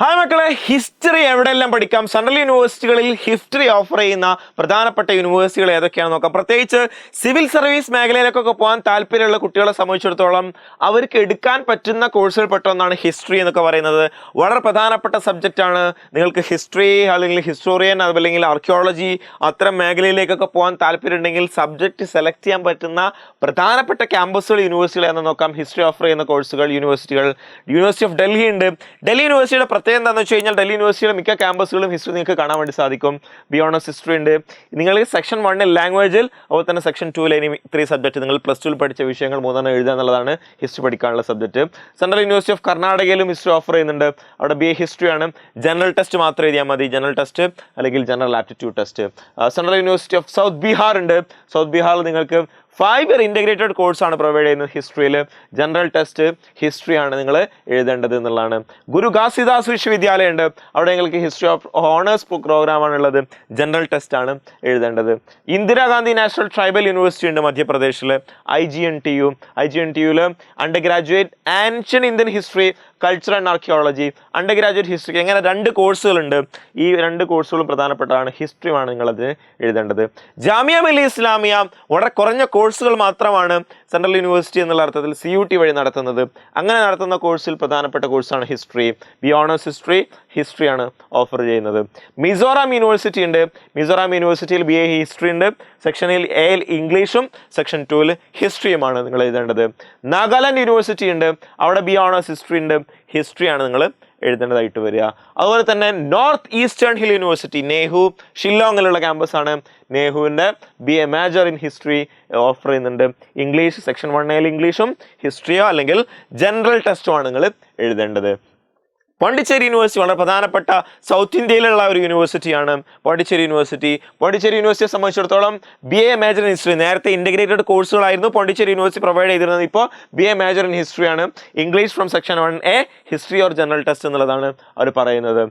Hi മക്കളെ history എവിടെയെല്ലാം പഠിക്കാം? സെൻട്രൽ യൂണിവേഴ്സിറ്റികളിൽ ഹിസ്റ്ററി ഓഫർ ചെയ്യുന്ന പ്രധാനപ്പെട്ട യൂണിവേഴ്സിറ്റികൾ ഏതൊക്കെയാണെന്ന് നോക്കാം. പ്രത്യേകിച്ച് സിവിൽ സർവീസ് മേഖലയിലേക്കൊക്കെ പോകാൻ താല്പര്യമുള്ള കുട്ടികളെ സംബന്ധിച്ചിടത്തോളം അവർക്ക് എടുക്കാൻ പറ്റുന്ന കോഴ്സുകൾ പെട്ട ഒന്നാണ് ഹിസ്റ്ററി എന്നൊക്കെ പറയുന്നത്. വളരെ പ്രധാനപ്പെട്ട സബ്ജക്റ്റാണ് നിങ്ങൾക്ക് ഹിസ്റ്ററി അല്ലെങ്കിൽ ഹിസ്റ്റോറിയൻ അല്ലെങ്കിൽ ആർക്കിയോളജി അത്തരം മേഖലയിലേക്കൊക്കെ പോകാൻ താല്പര്യമുണ്ടെങ്കിൽ സബ്ജക്റ്റ് സെലക്ട് ചെയ്യാൻ പറ്റുന്ന പ്രധാനപ്പെട്ട ക്യാമ്പസുകൾ യൂണിവേഴ്സിറ്റികൾ എന്ന് നോക്കാം. ഹിസ്റ്ററി ഓഫർ ചെയ്യുന്ന കോഴ്സുകൾ യൂണിവേഴ്സിറ്റികൾ യൂണിവേഴ്സിറ്റി ഓഫ് ഡൽഹി ഉണ്ട്. ഡൽഹി യൂണിവേഴ്സിറ്റിയുടെ പ്രത്യേകത എന്താണെന്ന് വെച്ച് കഴിഞ്ഞാൽ ഡൽഹി യൂണിവേഴ്സിറ്റിയുടെ മിക്ക ക്യാമ്പസുകളും ഹിസ്റ്ററി നിങ്ങൾക്ക് കാണാൻ വേണ്ടി സാധിക്കും. ബിയോണസ് ഹിസ്റ്ററി ഉണ്ട്. നിങ്ങൾ സെക്ഷൻ വണ്ണിൽ ലാംഗ്വേജിൽ അതുപോലെ തന്നെ സെക്ഷൻ ടൂവിൽ ഇനി ത്രീ സബ്ജക്റ്റ് നിങ്ങൾ പ്ലസ് ടുവിൽ പഠിച്ച വിഷയങ്ങൾ മൂന്നെണ്ണം എഴുതുക എന്നുള്ളതാണ് ഹിസ്റ്ററി പഠിക്കാനുള്ള സബ്ജക്റ്റ് സെൻട്രൽ യൂണിവേഴ്സിറ്റി ഓഫ് കർണാടകയിലും ഹിസ്റ്ററി ഓഫർ ചെയ്യുന്നുണ്ട്. അവിടെ ബി എ ഹിസ്റ്ററി ആണ്. ജനറൽ ടെസ്റ്റ് മാത്രം എഴുതിയാൽ മതി. ജനറൽ ടെസ്റ്റ് അല്ലെങ്കിൽ general aptitude test central university of south Bihar ഉണ്ട്. സൗത്ത് ബീഹാറിൽ നിങ്ങൾക്ക് ഫൈവ് ഇയർ ഇന്റഗ്രേറ്റഡ് കോഴ്സാണ് പ്രൊവൈഡ് ചെയ്യുന്നത് ഹിസ്റ്ററിയിൽ ജനറൽ ടെസ്റ്റ് ഹിസ്റ്ററിയാണ് നിങ്ങൾ എഴുതേണ്ടത് എന്നുള്ളതാണ്. ഗുരു ഘാസിദാസ് വിശ്വവിദ്യാലയം ഉണ്ട് അവിടെ നിങ്ങൾക്ക് ഹിസ്റ്ററി ഓഫ് ഓണേഴ്സ് പ്രോഗ്രാമാണുള്ളത് ജനറൽ ടെസ്റ്റ് ആണ് എഴുതേണ്ടത്. ഇന്ദിരാഗാന്ധി നാഷണൽ ട്രൈബൽ യൂണിവേഴ്സിറ്റി ഉണ്ട് മധ്യപ്രദേശിൽ I G N T U I G N T യുവിൽ undergraduate ancient Indian history culture and archaeology undergraduate history അങ്ങനെ രണ്ട് കോഴ്സുകളുണ്ട് ഈ രണ്ട് കോഴ്സുകളും പ്രധാനപ്പെട്ടതാണ്. ഹിസ്റ്ററിയുമാണ് നിങ്ങളത് എഴുതേണ്ടത്. ജാമിയ മിലി ഇസ്ലാമിയ വളരെ കുറഞ്ഞ കോഴ്സുകൾ മാത്രമാണ് സെൻട്രൽ യൂണിവേഴ്സിറ്റി എന്നുള്ള അർത്ഥത്തിൽ സി യു ടി വഴി നടത്തുന്നത്. അങ്ങനെ നടത്തുന്ന കോഴ്സിൽ പ്രധാനപ്പെട്ട കോഴ്സാണ് ഹിസ്റ്ററി ബി ഓണേഴ്സ് ഹിസ്റ്ററി ഹിസ്റ്ററിയാണ് ഓഫർ ചെയ്യുന്നത്. മിസോറാം യൂണിവേഴ്സിറ്റി ഉണ്ട്. മിസോറാം യൂണിവേഴ്സിറ്റിയിൽ ബി എ ഹിസ്റ്ററി ഉണ്ട്. സെക്ഷനിൽ എയിൽ ഇംഗ്ലീഷും സെക്ഷൻ ടുവിൽ ഹിസ്റ്ററിയുമാണ് നിങ്ങൾ എഴുതേണ്ടത്. നാഗാലാൻഡ് യൂണിവേഴ്സിറ്റി ഉണ്ട്. അവിടെ ബി ഓണേഴ്സ് ഹിസ്റ്ററി ഉണ്ട്. ഹിസ്റ്ററിയാണ് നിങ്ങൾ എഴുതേണ്ടതായിട്ട് വരിക. അതുപോലെ തന്നെ north eastern hill university NEHU ഷില്ലോങ്ങിലുള്ള ക്യാമ്പസാണ് നെഹുവിന്റെ B A major in history offer ചെയ്യുന്നുണ്ട്. ഇംഗ്ലീഷ് സെക്ഷൻ വൺ എയിൽ ഇംഗ്ലീഷും ഹിസ്റ്ററിയോ അല്ലെങ്കിൽ ജനറൽ ടെസ്റ്റുമാണ് നിങ്ങൾ എഴുതേണ്ടത്. പോണ്ടിച്ചേരി യൂണിവേഴ്സിറ്റി വളരെ പ്രധാനപ്പെട്ട സൗത്ത് ഇന്ത്യയിലുള്ള ഒരു യൂണിവേഴ്സിറ്റിയാണ്. പോണ്ടിച്ചേരി യൂണിവേഴ്സിറ്റി. പോണ്ടിച്ചേരി യൂണിവേഴ്സിറ്റിയെ സംബന്ധിച്ചിടത്തോളം B A major in history നേരത്തെ ഇന്റഗ്രേറ്റഡ് കോഴ്സുകളായിരുന്നു പോണ്ടിച്ചേരി യൂണിവേഴ്സിറ്റി പ്രൊവൈഡ് ചെയ്തിരുന്നത്. ഇപ്പോൾ B A major in ഹിസ്റ്ററിയാണ് English from section one A history or general test എന്നുള്ളതാണ് അവർ പറയുന്നത്.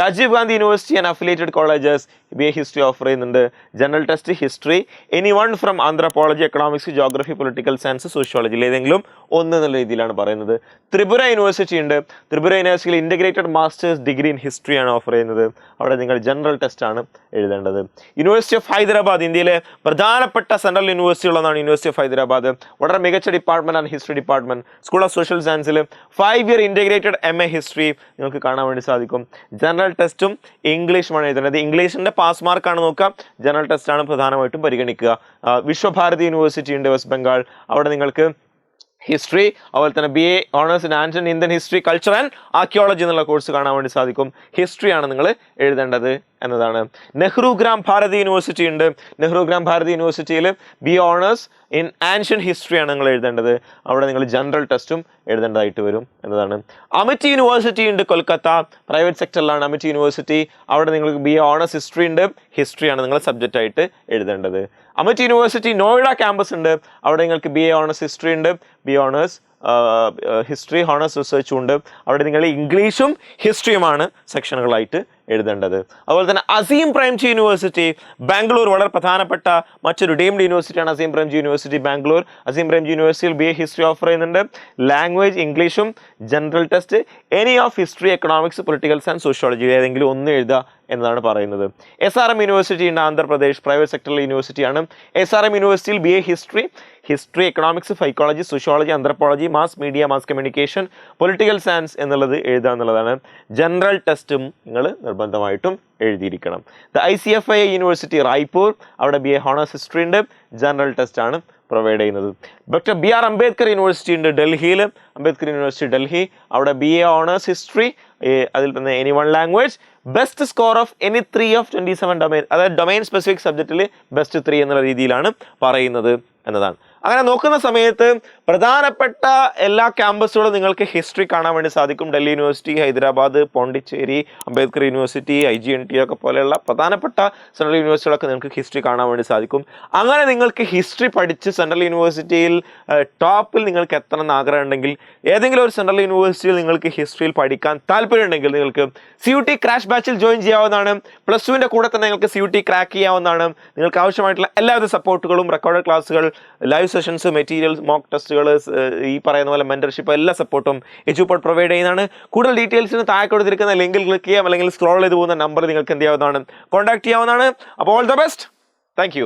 Rajiv Gandhi university and affiliated colleges B A history offer ചെയ്യുന്നുണ്ട്. General test history any one from anthropology economics geography political science sociology ഏതെങ്കിലും ഒന്ന് എന്നുള്ള രീതിയിലാണ് പറയുന്നത്. Tripura university ഉണ്ട്. ത്രിപുര യൂണിവേഴ്സിറ്റിയിൽ ഇന്റഗ്രേറ്റഡ് മാസ്റ്റേഴ്സ് ഡിഗ്രി ഇൻ ഹിസ്റ്ററിയാണ് ഓഫർ ചെയ്യുന്നത്. അവിടെ നിങ്ങൾ ജനറൽ ടെസ്റ്റാണ് എഴുതേണ്ടത്. യൂണിവേഴ്സിറ്റി ഓഫ് ഹൈദരാബാദ് ഇന്ത്യയിലെ പ്രധാനപ്പെട്ട സെൻട്രൽ യൂണിവേഴ്സിറ്റികളൊന്നാണ് യൂണിവേഴ്സിറ്റി ഓഫ് ഹൈദരാബാദ് വളരെ മികച്ച ഡിപ്പാർട്ട്മെന്റ് ആണ് history department school of social സയൻസിൽ five year integrated M A history നിങ്ങൾക്ക് കാണാൻ വേണ്ടി സാധിക്കും. ജനറൽ ടെസ്റ്റും ഇംഗ്ലീഷുമാണ് എഴുതുന്നത് ഇംഗ്ലീഷിന്റെ പാസ് മാർക്കാണ് നോക്കുക. ജനറൽ ടെസ്റ്റാണ് പ്രധാനമായിട്ടും പരിഗണിക്കുക. വിശ്വഭാരതി യൂണിവേഴ്സിറ്റി ഉണ്ട് വെസ്റ്റ് ബംഗാൾ അവിടെ നിങ്ങൾക്ക് ഹിസ്റ്ററി അതുപോലെ തന്നെ B A honours in ancient Indian history culture and archaeology എന്നുള്ള കോഴ്സ് കാണാൻ വേണ്ടി സാധിക്കും. ഹിസ്റ്ററിയാണ് നിങ്ങൾ എഴുതേണ്ടത്. എന്നതാണ്. നെഹ്റു ഗ്രാം ഭാരതി യൂണിവേഴ്സിറ്റി ഉണ്ട്. നെഹ്റു ഗ്രാം ഭാരതി യൂണിവേഴ്സിറ്റിയിൽ ബി ഓണേഴ്സ് ഇൻ ആൻഷ്യൻ ഹിസ്റ്ററിയാണ് നിങ്ങൾ എഴുതേണ്ടത്. അവിടെ നിങ്ങൾ ജനറൽ ടെസ്റ്റും എഴുതേണ്ടതായിട്ട് വരും എന്നതാണ്. അമിറ്റി യൂണിവേഴ്സിറ്റി ഉണ്ട് കൊൽക്കത്ത. പ്രൈവറ്റ് സെക്ടറിലാണ് അമിറ്റി യൂണിവേഴ്സിറ്റി അവിടെ നിങ്ങൾക്ക് ബി ഓണേഴ്സ് ഹിസ്റ്ററി ഉണ്ട്. ഹിസ്റ്ററിയാണ് നിങ്ങൾ സബ്ജക്റ്റ് ആയിട്ട് എഴുതേണ്ടത്. അമിറ്റി യൂണിവേഴ്സിറ്റി നോയിഡ ക്യാമ്പസ് ഉണ്ട്. അവിടെ നിങ്ങൾക്ക് ബി എ ഓണേഴ്സ് ഹിസ്റ്ററി ഉണ്ട് ബി ഓണേഴ്സ് ഹിസ്റ്ററി ഹോണേഴ്സ് റിസർച്ചും ഉണ്ട്. അവിടെ നിങ്ങൾ ഇംഗ്ലീഷും ഹിസ്റ്ററിയുമാണ് സെക്ഷനുകളായിട്ട് എഴുതേണ്ടത്. അതുപോലെ തന്നെ അസീം പ്രൈംജി യൂണിവേഴ്സിറ്റി ബാംഗ്ലൂർ വളരെ പ്രധാനപ്പെട്ട മറ്റൊരു ഡീംഡ് യൂണിവേഴ്സിറ്റിയാണ് അസീം പ്രൈംജി യൂണിവേഴ്സിറ്റി ബാംഗ്ലൂർ. അസീം പ്രൈംജി യൂണിവേഴ്സിറ്റിയിൽ ബി എ ഹിസ്റ്ററി ഓഫർ ചെയ്യുന്നുണ്ട്. ലാംഗ്വേജ് ഇംഗ്ലീഷും general test any of history economics politicals and sociology ഏതെങ്കിലും ഒന്ന് എഴുതുക എന്നതാണ് പറയുന്നത്. എസ് ആർ എം യൂണിവേഴ്സിറ്റി ഉണ്ട് ആന്ധ്രാപ്രദേശ്. പ്രൈവറ്റ് സെക്ടറിലെ യൂണിവേഴ്സിറ്റിയാണ് എസ് ആർ എം യൂണിവേഴ്സിറ്റിയിൽ B A history history economics psychology sociology anthropology mass media mass communication political science എന്നുള്ളത് എഴുതുക എന്നുള്ളതാണ്. ജനറൽ ടെസ്റ്റും നിങ്ങൾ നിർബന്ധമായിട്ടും എഴുതിയിരിക്കണം. The I C F I university Raipur അവിടെ ബി എ ഹോണേഴ്സ് ഹിസ്റ്ററി ഉണ്ട്. ജനറൽ ടെസ്റ്റ് ആണ് പ്രൊവൈഡ് ചെയ്യുന്നത്. Doctor B R Ambedkar university ഉണ്ട് ഡൽഹിയിൽ അംബേദ്കർ യൂണിവേഴ്സിറ്റി ഡൽഹി. അവിടെ ബി എ ഓണേഴ്സ് ഹിസ്റ്ററി അതിൽ തന്നെ any one language best score of any three of twenty seven domain അതായത് ഡൊമൈൻ സ്പെസിഫിക് സബ്ജക്റ്റിൽ ബെസ്റ്റ് ത്രീ എന്നുള്ള രീതിയിലാണ് പറയുന്നത് എന്നതാണ്. അങ്ങനെ നോക്കുന്ന സമയത്ത് പ്രധാനപ്പെട്ട എല്ലാ ക്യാമ്പസുകളും നിങ്ങൾക്ക് ഹിസ്റ്ററി കാണാൻ വേണ്ടി സാധിക്കും. Delhi university Hyderabad Pondicherry Ambedkar university I G N T ഒക്കെ പോലെയുള്ള പ്രധാനപ്പെട്ട സെൻട്രൽ യൂണിവേഴ്സിറ്റികളൊക്കെ നിങ്ങൾക്ക് ഹിസ്റ്ററി കാണാൻ വേണ്ടി സാധിക്കും. അങ്ങനെ നിങ്ങൾക്ക് ഹിസ്റ്ററി പഠിച്ച് സെൻട്രൽ യൂണിവേഴ്സിറ്റിയിൽ ടോപ്പിൽ നിങ്ങൾക്ക് എത്തണം എന്ന് ആഗ്രഹം ഉണ്ടെങ്കിൽ ഏതെങ്കിലും ഒരു സെൻട്രൽ യൂണിവേഴ്സിറ്റിയിൽ നിങ്ങൾക്ക് ഹിസ്റ്ററിയിൽ പഠിക്കാൻ താല്പര്യമുണ്ടെങ്കിൽ നിങ്ങൾക്ക് സി യു ടി ക്രാഷ് ബാച്ചിൽ ജോയിൻ ചെയ്യാവുന്നതാണ്. പ്ലസ് ടുവിന്റെ കൂടെ തന്നെ നിങ്ങൾക്ക് സി യു ടി ക്രാക്ക് ചെയ്യാവുന്നതാണ്. നിങ്ങൾക്ക് ആവശ്യമായിട്ടുള്ള എല്ലാവിധ സപ്പോർട്ടുകളും റെക്കോർഡ് ക്ലാസ്സുകൾ ലൈവ് സെഷൻസ് മെറ്റീരിയൽസ് മോക്ക് ടെസ്റ്റുകൾ ഈ പറയുന്ന പോലെ മെന്റർഷിപ്പ് എല്ലാ സപ്പോർട്ടും എജുപോർട്ട് പ്രൊവൈഡ് ചെയ്യുന്നതാണ്. കൂടുതൽ ഡീറ്റെയിൽസിന് താഴെ കൊടുത്തിരിക്കുന്ന ലിങ്കിൽ ക്ലിക്ക് ചെയ്യാം. അല്ലെങ്കിൽ സ്ക്രോൾ ചെയ്ത് പോകുന്ന നമ്പർ നിങ്ങൾക്ക് എന്ത് ചെയ്യാവുന്നതാണ്? കോൺടാക്ട് ചെയ്യാവുന്നതാണ്. അപ്പോൾ ഓൾ ദ ബെസ്റ്റ് താങ്ക്